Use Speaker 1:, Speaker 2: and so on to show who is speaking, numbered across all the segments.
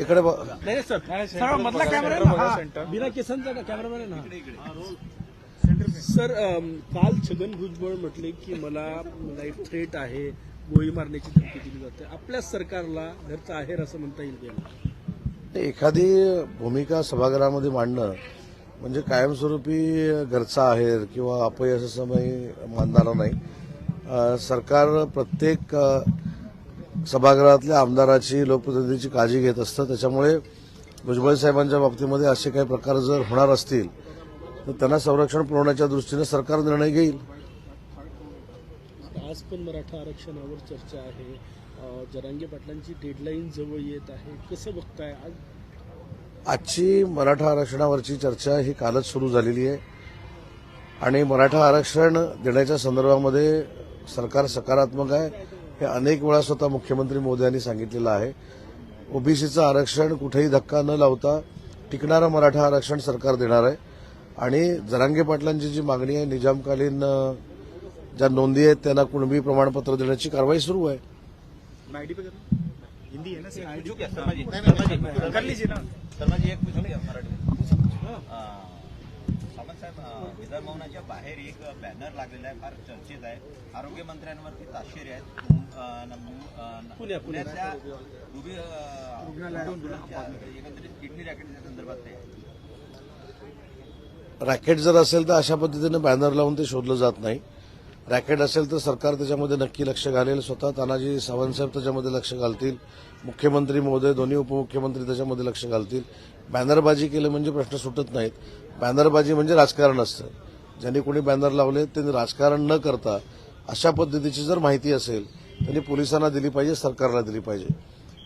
Speaker 1: इकडे.
Speaker 2: नाही sir. Sir मधला कॅमेरा हा. बिना केसांचा कॅमेरामॅन आहे ना? सर काल छगन भुजबळ म्हटले की मला लाईफ थ्रेट आहे. गोळी मारण्याची धमकी दिली जाते. आपल्या सरकारला घरचा आहेर असं म्हणता येईल का?
Speaker 1: एखादी भूमिका सभागृहामध्ये मांडणं म्हणजे कायमस्वरूपी घरचा आहेर किंवा अपयश असं मी मानणारा नाही. सरकार प्रत्येक सभागृहातल्या आमदाराची लोकप्रतिनिधीची काळजी घेत असतं. त्याच्यामुळे भुजबळ साहेबांच्या बाबतीमध्ये असे काही प्रकार जर होणार असतील तर त्यांना संरक्षण पुरवण्याच्या दृष्टीने सरकार निर्णय घेईल.
Speaker 2: आज पण मराठा आरक्षणावर चर्चा आहे. जरांगे पाटलांची डेडलाईन जवळ येत आहे. कसं बघताय आज?
Speaker 1: आजची मराठा आरक्षणावरची चर्चा ही कालच सुरू झालेली आहे. आणि मराठा आरक्षण देण्याच्या संदर्भामध्ये सरकार सकारात्मक आहे हे अनेक वेळा स्वतः मुख्यमंत्री मोदी यांनी सांगितलेलं आहे ओबीसीचं आरक्षण कुठेही धक्का न लावता टिकणारं मराठा आरक्षण सरकार देणार आहे आणि जरांगे पाटलांची जी मागणी आहे निजामकालीन ज्या नोंदी आहेत त्यांना कुणबी प्रमाणपत्र देण्याची कारवाई सुरू आहे
Speaker 3: हिंदी है ना सर
Speaker 4: नाही, नाही,
Speaker 3: कर लीजिए ना
Speaker 5: शर्माजी एक पूछू क्या मराठी अं, सावंत साहेब अं, विधान भवनाच्या बाहेर एक बॅनर लागलेला आहे फार चर्चेत आहे आरोग्य मंत्र्यांवरती ताशेरे आहेत. पुण्यातल्या रुग्णालयाच्या एकंदरीत किडनी रॅकेटच्या संदर्भात ते आहे.
Speaker 1: रॅकेट जर असेल तर अशा पद्धतीने बॅनर लावून ते शोधलं जात नाही रॅकेट असेल तर सरकार त्याच्यामध्ये नक्की लक्ष घालेल. स्वतः तानाजी सावंतसाहेब त्याच्यामध्ये लक्ष घालतील. मुख्यमंत्री महोदय दोन्ही उपमुख्यमंत्री त्याच्यामध्ये लक्ष घालतील. बॅनरबाजी केलं म्हणजे प्रश्न सुटत नाहीत. बॅनरबाजी म्हणजे राजकारण असतं. ज्यांनी कोणी बॅनर लावले त्यांनी राजकारण न करता अशा पद्धतीची जर माहिती असेल त्यांनी पोलिसांना दिली पाहिजे सरकारला दिली पाहिजे.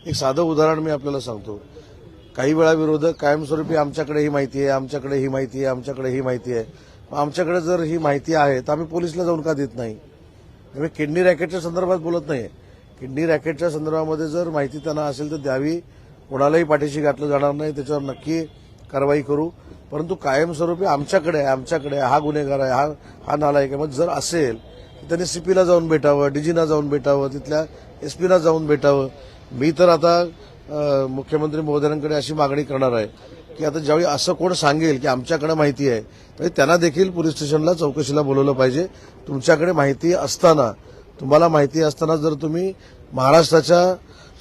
Speaker 1: एक साधं उदाहरण मी आपल्याला सांगतो. काही वेळा विरोधक कायमस्वरूपी आमच्याकडे ही माहिती आहे आमच्याकडे ही माहिती आहे आमच्याकडे ही माहिती आहे. आमच्याकडे जर ही माहिती आहे तर आम्ही पोलिसला जाऊन का देत नाही? आम्ही किडनी रॅकेटच्या संदर्भात बोलत नाही किडनी रॅकेटच्या संदर्भामध्ये जर माहिती त्यांना असेल तर द्यावी. कोणालाही पाठीशी घातलं जाणार नाही त्याच्यावर नक्की कारवाई करू. परंतु कायमस्वरूपी आमच्याकडे आहे आमच्याकडे आहे, हा गुन्हेगार आहे हा हा नालायक आहे. मग जर असेल तर त्यांनी सीपीला जाऊन भेटावं डीजीना जाऊन भेटावं तिथल्या एसपीना जाऊन भेटावं. मी तर आता मुख्यमंत्री महोदयांकडे अशी मागणी करणार आहे. की आता ज्यावेळी असं कोण सांगेल की आमच्याकडे माहिती आहे तर त्यांना देखील पोलीस स्टेशनला चौकशीला बोलवलं पाहिजे. तुमच्याकडे माहिती असताना तुम्हाला माहिती असताना जर तुम्ही महाराष्ट्राच्या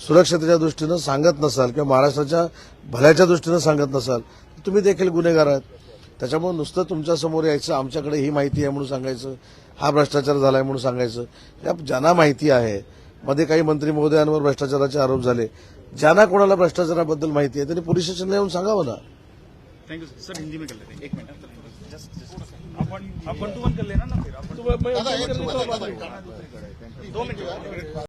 Speaker 1: सुरक्षतेच्या दृष्टीनं सांगत नसाल किंवा महाराष्ट्राच्या भल्याच्या दृष्टीनं सांगत नसाल तर तुम्ही देखील गुन्हेगार आहात. त्याच्यामुळे नुसतं तुमच्यासमोर यायचं आमच्याकडे ही माहिती आहे म्हणून सांगायचं हा भ्रष्टाचार झालाय म्हणून सांगायचं. या ज्यांना माहिती आहे मध्ये काही मंत्री महोदयांवर भ्रष्टाचाराचे आरोप झाले ज्यांना कोणाला भ्रष्टाचाराबद्दल माहिती आहे त्यांनी पोलीस स्टेशनला येऊन सांगावं ना.
Speaker 3: थैंक यू सर हिंदी में कर लेते हैं एक मिनट टू वन कर लेना ना फिर. दो मिनट.